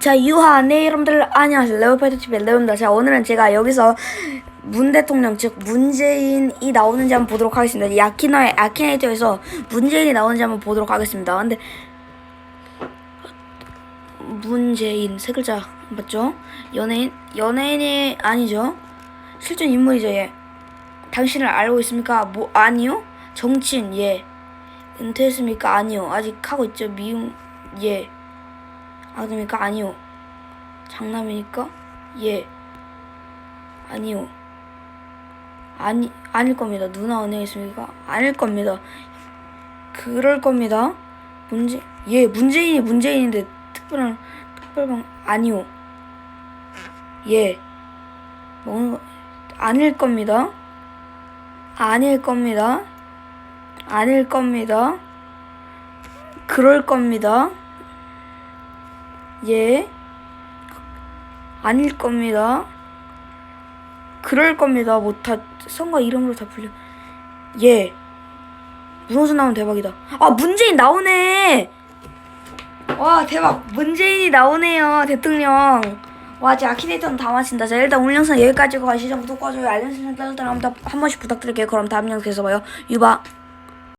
자, 유하, 네, 여러분들, 안녕하세요. 레오파이터 TV의 레오입니다. 자, 오늘은 제가 여기서 문 대통령, 즉, 문재인이 나오는지 한번 보도록 하겠습니다. 야키나의 아키네이터에서 문재인이 나오는지 한번 보도록 하겠습니다. 근데, 문재인, 세 글자, 맞죠? 연예인, 연예인이 아니죠? 실존 인물이죠, 예. 당신을 알고 있습니까? 뭐, 아니요? 정치인, 예. 은퇴했습니까? 아니요. 아직 하고 있죠. 미용, 예. 아닙니까? 아니요. 장남이니까? 예. 아니요. 아니, 아닐 겁니다. 누나 은혜 있습니까? 아닐 겁니다. 그럴 겁니다. 문제, 예, 문재인이 문재인인데 특별한, 특별방, 아니요. 예. 먹는 거, 아닐 겁니다. 아닐 겁니다. 아닐 겁니다. 그럴 겁니다. 예. 아닐 겁니다. 그럴 겁니다. 뭐다 선거 이름으로 다 불려. 예. 문호준 나오면 대박이다. 아 문재인 나오네. 와 대박. 문재인이 나오네요. 대통령. 와, 이제 아키네이터는 다 마친다. 자, 일단 오늘 영상 여기까지고 가시죠. 구독과 좋아요, 알림 설정 따뜻한 한 번씩 부탁드릴게요. 그럼 다음 영상에서 봐요. 유바.